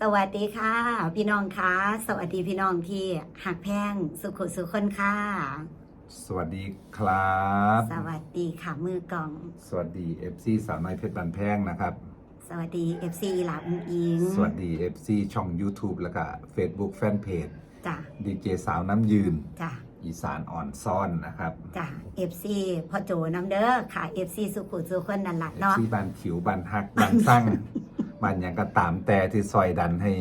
สวัสดีค่ะ พี่น้องคะสวัสดีพี่น้องที่หักแพงสุขุสุขคนค่ะ สวัสดีครับ สวัสดีค่ะมือกล่อง สวัสดี FC สาวน้อยเพชรบันแพงนะครับ สวัสดี FC หลาอุ้งอิงสวัสดี FC ช่อง YouTube แล้วก็ Facebook Fanpage จ้ะดีเจสาวน้ำยืนจ้ะอีสานอ่อนซ่อนนะครับจ้ะ FC พ่อโจน้ำเด้อค่ะ FC สุขุสุขคนนั่นแหละเนาะที่บ้านขิวบ้านฮักบ้านสั่ง บ้านหยังก็ตามแต่ที่ซอยดันให้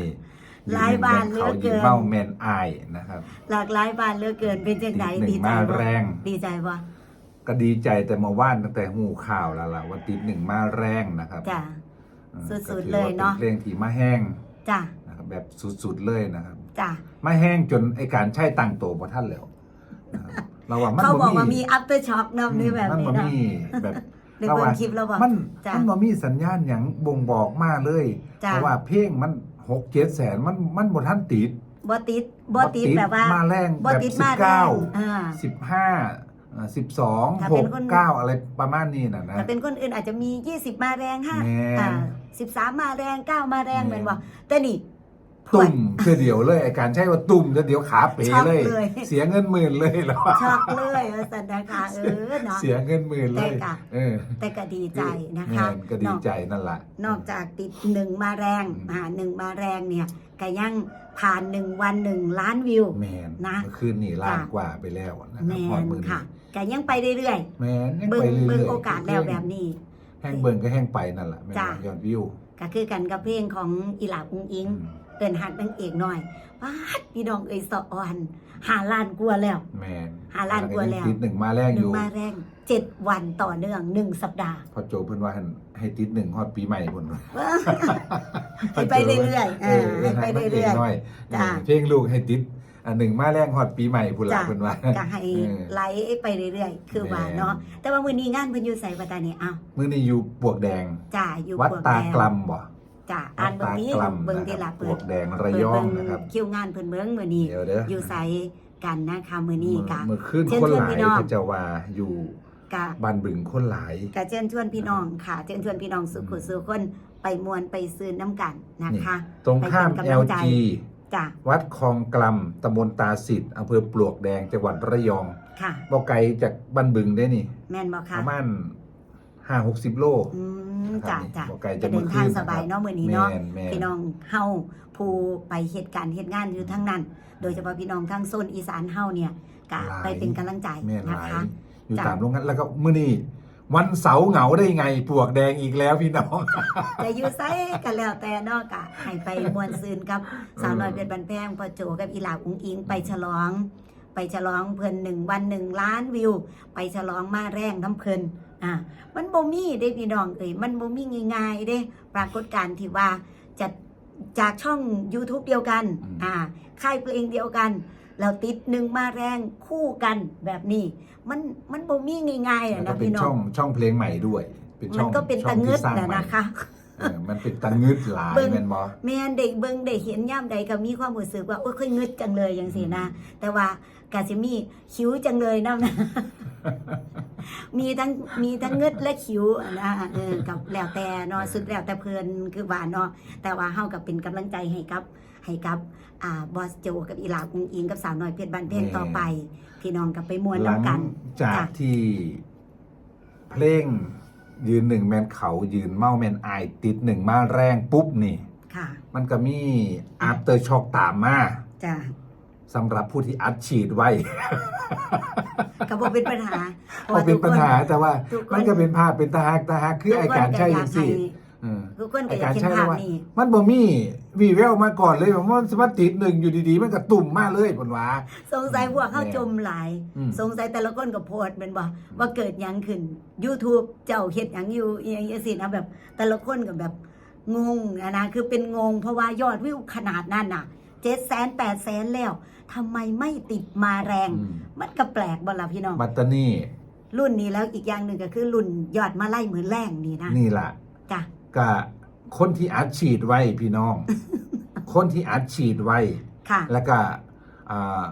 หลายบ้านเหลือเขาเกิยิ้นมเมาแมนอายนะครับ หลากหลายบ้านเหลือเกินเป็นจังไดหนึ่ดีงใจมาบ่แรงดีใจบ่ก็ดีใจแต่มาว่านตั้งแต่หูข่าวแล้วล่ะว่าติดหนึ่งมาแรงนะครับจ้ะอืมสุดๆก็ถือเลยว่เนาะเป็นเพลงที่มาแห้งจ้ะนะครับแบบสุดๆเลยนะครับจ้ะไม่แห้งจนไอการใช้ตังโตบ่ท่านแล้วนะครับเราว่ามันเขาบอกบ่ว่ามี after shock เนาะนี่แบบมันนี้บ่เนาะมีแบบ ในเบิ่งคลิปแล้วบอกมันจ้ะ มันบ่มีสัญญาณหยังบ่งบอกมาเลย จ้ะ เพราะว่าเพลงมัน6 7แสนมันมันบ่ทันติดบ่ติดบ่ติดแบบว่ามาแรงบ่แบบติดมาแรงอ่า19 15อ่า12ถ้าเป็นคน6 9อะไรประมาณนี้น่ะนะ แต่เป็นคนอื่นอาจจะมี 20 มาแรงห้าแม่น อ่า13 มาแรง 9 มาแรงแม่นเหมือนว่าแต่นี่ ตุ่มเพื่อเดียวเลยไอการใช้ว่าตุ่มเดี๋ยวขาเป๋ช็อกเลยเลย เสียเงินหมื่นเลยแล้วช็อกเลยเออสันนะคะเออเนาะเสียเงินหมื่นเลแต่ยกะเออแต่ก็ดีใจนะคะแม่นก็ดีใจนั่นแหละนอกจากติดหนึ่งมาแรงอืมอ่าหนึ่งมาแรงเนี่ยก็ยังผ่านหนึ่งวันหนึ่งล้านวิวแมนนะเมื่อคืนนี่ล้านจ้ะกว่าไปแล้วนะคแมรับพอดนมือนี้ค่ะก็ยังไปเรื่อยแมนยังๆเบิ่ไปงเรื่อยๆเบิ่งโอกาสแล้วแบบนี้ แห้งเบิ่งก็แห้งไปนั่นแหละแม่นจ้ะยอดวิวก็คือกันกับเพลงของอีหลาอุ้งอิงอืม เกินหักนางเอกหน่อยป้าดพี่น้องเอ้ยสะออนหาล้านกลัวาแล้ว แมนหาล้านกว่าแล้วติดหนึ่งมาแรกหอนึ่งยู่ มาแรงเจ็ดวันต่อเนื่องหนึ่งสัปดาห์ พอโจเพิ่นว่าให้ให้ติดหนึ่งฮอดปีใหม่พุ่นให้ไปเรื่อยๆเออให้ไปเรื่อยๆจ้ะ เพลงลูกให้ติดอันหนึ่งมาแรงฮอดปีใหม่พุ่นจ้ะละเพิ่นว่าๆก็ให้เออ ไลฟ์ไปเรื่อยๆ คือว่าแม่เนาะแต่ว่ามื้อนี้งานเพิ่นอยู่ไสปัตตานีอ้าวมื้อนี้อยู่ปวกแดง จ้าอยู่วัดปวกตาแดงกลำบ่ จ้าอ่านเบิ่งนี้วัดตากลำเบิ่งที่นะคละรับเปิปวดกแดงระยองเปิดเบิ่นะครับ คิวงานเพิ่นเบิ่งมื้อนี้เดี๋ยวเด้ออยู่ไสกันนะคะมื้อนี้กะ เมื่อคืนเชิญคนชวนหลาพี่ยน้องเขาจะว่าอยู่กะบ้านบึงคนหลาย กะเชิญชวนพี่น้องค่ะเชิญชวนพี่น้องสุขุสุขคนไปมวนไปซื้อน้ำกันนะคะตรงข้าม ไปเป็นกำลังใจ LG จ้าวัดคลองกลำตำบลตาสิทธิ์อำเภอปลวกแดงจังหวัดระยองค่ะ บ่ไกลจากบ้านบึงได้นี่ แม่นบ่ปคะระมาณห้าหกสิบโล อืม จ้าจ้าบ่ไกลจะจากเดิเมื่นอทางคืนสบายนะครับเนาะมื้อนี้เนาะ แม่นแม่นพี่น้องเฮาผู้ไปเหตุการณ์เหตุงานอยู่ทั้งนั้น โดยเฉพาะพี่น้องทางโซนอีสานเฮาเนี่ยกะหลายไปเป็นกำลังใจแม่นหนะลายคะ อยู่จ้ะ ตามโรงงานแล้วก็มื้อนี้วันเสาร์เหงาได้ไงปลวกแดงอีกแล้วพี่น้องจะอยู่ไสกันแล้วแต่เนอกกะให้ไปมวนซืนกับสาวน้อยเป็นบันแพงพ่อโจกับอีหลาอุ้งอิงไปฉลอง ไปฉลองเพิ่นหนึ่งวันหนึ่งล้านวิว ไปฉลองมาแรงน้ำเพิ่น อ่ามันบ่มีเด้พี่น้องเอ้ยมันบ่มีง่ายๆเด้ปรากฏการณ์ที่ว่าจะจากช่อง YouTube เดียวกันอืมอ่า ค่ายเพลงเดียวกัน เราติดหนึ่งมาแรงคู่กันแบบนี้ มันมันบ่มีง่ายๆแล้อะวก็นะเป็นพี่น้อช่องง ช่องเพลงใหม่ด้วย เป็นช่มัอนงก็เป็นช่ตะองเงึที่ดสร้างนะใหม่นะคะ เออมันเป็นตะงึดหลายเบิ่ง แม่นบ่แม่นเด็กเบิ่งได้เห็นย่ามใดก็มีความรู้สึกว่าโอ้ยค่อยงึดจังเลยอย่างสินะ แต่ว่ากาสิมีคิ้วจังเลยนะนะ มีทั้งมีทั้งงึดและคิ้วนะเออกับแล้วแต่เนาะสุดแล้วแต่เพลินคือว่าเนาะแต่ว่าเฮากับเป็นกำลังใจให้กับให้กับอ่าบอสโจกับอีหลาอุงอิงกับสาวน้อยเพชรบ้านเพงต่อไป พี่น้องกับไปมวนหลังน้ำกันจากจ้ะที่เพลงยืนหนึ่งแมนเขายืนเมาแมนอายติดหนึ่งมาแรงปุ๊บนี่ค่ะมันก็มี after shock ตามมาจ้ะสำหรับผู้ที่อัดฉีดไว้ ก็บ่เป็นปัญหาพก็ราะว่าเป็นปัญหาแต่ว่าทุกคมันก็เป็นภาพเป็นตาหักตาหักคือไอการใช่ยังสิทุกคนก็ไออยากการเห็นใช่ภาพว่านี้มันบ่มีวีแววมาก่อนเลยว่ามันสมัติดหนึ่งอยู่ดีๆ มันก็ตุ่มมาเลยผลว่า สงสัยพวกเขาแม่จมหลายอืมสงสัยแต่ละคนก็โพสต์เป็นบ่ว่าเกิดหยังขึ้น YouTube เจ้าเฮ็ดหยังอยู่อีหยังจังซี่นะแบบ แต่ละคนก็แบบงงอะนะคือเป็นงง เพราะว่ายอดวิวขนาดนั้นน่ะ7แสน8แสนแล้ว ทำไมไม่ติดมาแรงอืมมันก็แปลกบ่ล่ะพี่น้องบัตตานี่รุ่นนี้แล้วอีกอย่างหนึ่งก็คือรุ่นยอดมาไล่เหมือนแรงนี่นะนี่ล่ะจ้ะก็คนที่อัดฉีดไว้พี่น้อง คนที่อัดฉีดไว้ค่ะ แล้วก็อ่า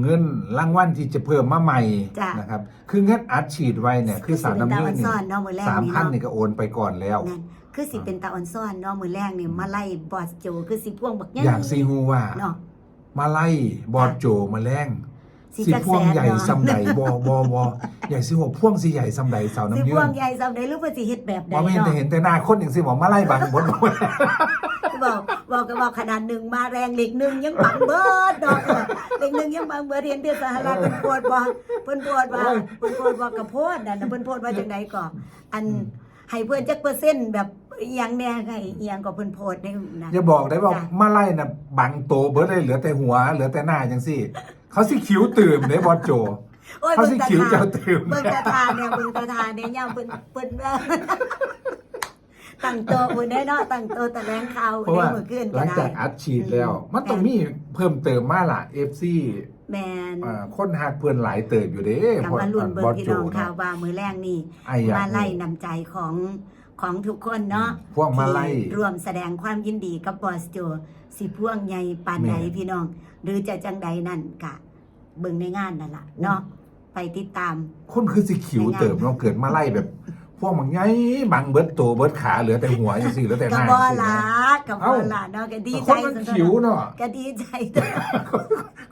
เงินรางวัลที่จะเพิ่มมาใหม่จ้ะนะครับ คือเงินอัดฉีดไว้เนี่ยคือสารน้ำเงินดาวอันี่ซ่อนเนาะมื้อแรกสามนี่พันเนาะนี่ก็โอนไปก่อนแล้วนั่นคือสิเป็นตาอ่อนซ่อนเนาะมือแรกเนี่ยมาไล่บอสโจคือสิพ่วงบักอยากซีฮูว่าเนาะ มาไล่บอดโจมาแรงสิสิกระพ่วแสงใหญ่เนาะซำใดบอบอบอใหญ่สิหัวพ่วงสิใหญ่ซำใดสาวสิน้ำยืพ่วงนใหญ่ซำใดหรือว่าสิเฮ็ดแบบใดบ่แม่นเนาะแต่เห็นแต่หน้าคนอย่างสิบอกมาไล่บังบนบอกบอกก็บอกขนาดหนึ่งมาแรงเล็กหนึ่งยังบังเบิดดอกเออเล็กหนึ่งยังบังเบิดเห็นเดือสหรัฐเพิ่นโพดบ่เพิ่นโพดว่าเพิ่นโพดว่ากระโพดนั่นน่ะเพิ่นโพดว่าจังไดก่ออันให้เพิ่นจักเปอร์เซ็นต์แบบอีห ยังแน่ให้อีหยังก็เพิ่นโพดได้นะอย่าบอกได้ว่าจ้ะมาไล่น่ะบังโตเบิดเลยเหลือแต่หัว เหลือแต่หน้าจังซี่ เขาสิคิ้วตื่มเด้บอดโจโอ้ยเขาเบิ่สิงตาคิ้วทาเจ้าตื่มเบิ่งตาทาเนี่ยเบิ่งตาทาเนี่ยย่ำเพิ่นเพิ่นว่าตั้งโตะมื้อได้เนาะตั้งโตะแถลงข่าวเพราะว่าในมื้อคืนหก็ลังได้จากอัดฉีดแล้วอืมมันต้องมีเพิ่มเติมมาล่ะ FC แม่นอ่าคนหักเพื่อนหลายเติบอยู่เด้กลับมาลุ้นเบิ่บองดพี่โจน้องข่าวเนาะว่ามื้อแรกนี่ไอ้อยากมาไล่รู้นำใจของ ของทุกคนเนาะพวกมาไล่ที่ร่วมแสดงความยินดีกับบอสโจสิพ่วงใหญ่ปานใดแม่ พี่น้อง หรือจะจังใดนั่นกะเบิ่งในงานนั่นล่ะเนาะไปติดตาม คนคือสิขิวเติบเนาะเกิดมาไล่แบบ พวกมันไงบังเบิดโตเบิดขาเหลือแต่หัวจังซี่เหลือแต่หกับน้าบอจังซี่ลานะกับเอ้า บอลาเนาะก็ดีแต่ใจคนมันขิวเนาะก็ดีใจตัว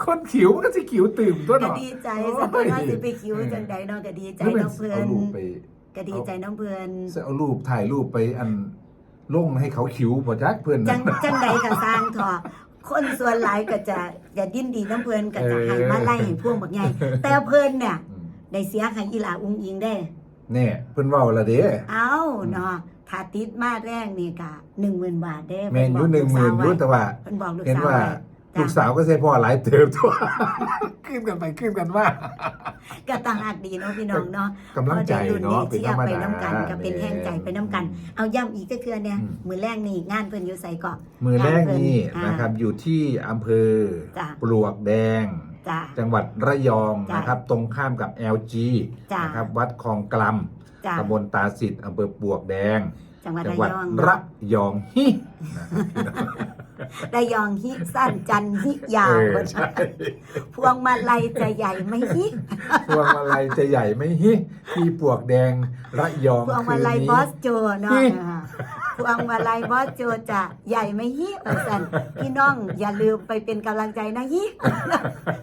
คนขิวมันก็สิขิวตื่มตัวก็เนาะ ดีใจสักคนว่าสิไปคิวจังใดเนาะก็ดีใจแล้วเป็นน้องเพื่อเอาน รูปไป ก็ดีใจน้องเพื่อนเอารูปถ่ายรูปไปอันลงให้เขาขิวบ่จักเพื่อนจันะ งจังใดก็สร้างทอะคนส่วนหลายก็จะจะยินดีน้ำเพื่อนก็จะให้มาไล่ให้พวงบักใหญ่แต่เพื่อนเนี่ยอืมได้เสียให้อีหลาอุ้งอิงได้เนี่ยเพิ่นเว้าละเด้ เอาเนาะถ้าติดมาแรกนี่ก็หนึ่งหมื่นบาทได้แม่นอยู่หนึ่งหมื่นอยู่แต่ว่า เพิ่นบอกลูกเห็นสาวว่าไว้ ลูกสาวก็ใช่พ่อหลายเติบตัวขึ้นกันไปขึ้นกันมาก็ต่างหากดีเนาะพี่น้องเนาะกำลังใจเนาะเป็นเชีธยรรมไปดาน้ำกันก็เป็นแห้งใจไปน้ำกัน เอาย่ำอีกก็คือเนี่ยอืมมือแรกนี่งานเพิ่นอยู่ใส่เกาะมือแรกนี่อ่านนะครับอยู่ที่อำเภอจ้ะปลวกแดงจ้าจังหวัดระยองจ้ะนะครับ ตรงข้ามกับ LG จ้ะนะครับวัดคลองกลจ้าำตำบลตาสิทธิ์อำเภอปลวกแดง จังหวัดจัระหวัดยองระยองฮินะค รับระยองฮิสั้นจันฮิยาวเออใช่ พวงมาลัยจะใหญ่ไม่ฮิพวงมาลัยจะใหญ่ไหม่ฮิที่ปลวกแดงระยองพวงมาลัยคืนนี้ บอสโจเนาะฮิเออพวงมาลัยบอสโจจะใหญ่ไม่ฮิเออสันพี่น้องอย่าลืมไปเป็นกำลังใจนะฮิ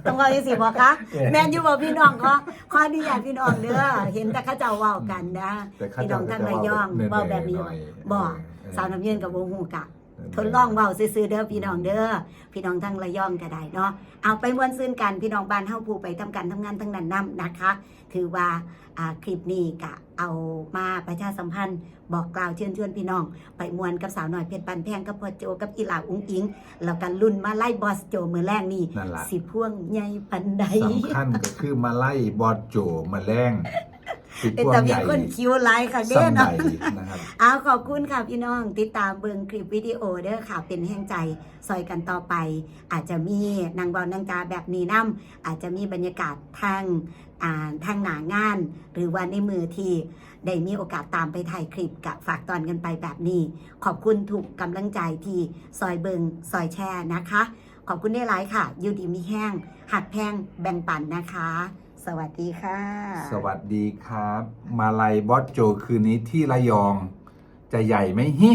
ต้องว่าจังสิบอกคะแม่นอยู่บอกพี่น้องก็ขออนุญาตพี่น้องเด้อเห็นแต่เขาเจ้าเว้ากันนะ แต่ข้าพี่น้องทั้งระยองจะเว้าแบบนี้หอยๆบอกเออ สาวน้ำเย็นกับวงหูกะ ทดลองเว้าซื่อๆเด้อพี่น้องเด้อพี่น้องทั้งระยองก็ได้เนาะเอาไปมวนซื่นกันพี่น้องบ้านเฮาผู้ไปทำการทำงานทั้งนั้นนํนะคะ ถือว่าอ่าคลิปนี้ก็เอามาประชาสัมพันธ์บอกกล่าวเชิญชวนพี่น้อง ไปมวนกับสาวหน่อยเพชรปันแพงกับพ่อโจกับอีหลาอุ้งอิงแล้วกันรุ่นมาไล่บอสโจมือแรกนี่นั่นล่ะสิพ่วงใหญ่ปันใดสำคัญก็คือมาไล่บอดโจมาแรงติด เป็นพวงแต่ใหมีญ่คนคิวไลค์ค่ะเด้อสำใดเนาะนะครับเอาขอบคุณค่ะพี่น้องติดตามเบิงคลิปวิดีโอเด้อค่ะ เป็นแห่งใจซอยกันต่อไป อาจจะมีนางบอลนางจาแบบนี้นํอาจจะมีบรรยากาศทางอ่าทางหนางาน หรือว่าในมือที่ได้มีโอกาสตามไปถ่ายคลิปกับฝากตอนกันไปแบบนี้ ขอบคุณถูกกำลังใจที่ซอยเบิงซอยแชร์นะคะ ขอบคุณได้หลายค่ะอยูดีมีแห้งหักแพงแบ่งปันนะคะ สวัสดีค่ะ สวัสดีครับ มาไล่บอสโจคืนนี้ที่ระยอง จะใหญ่ไหมฮิ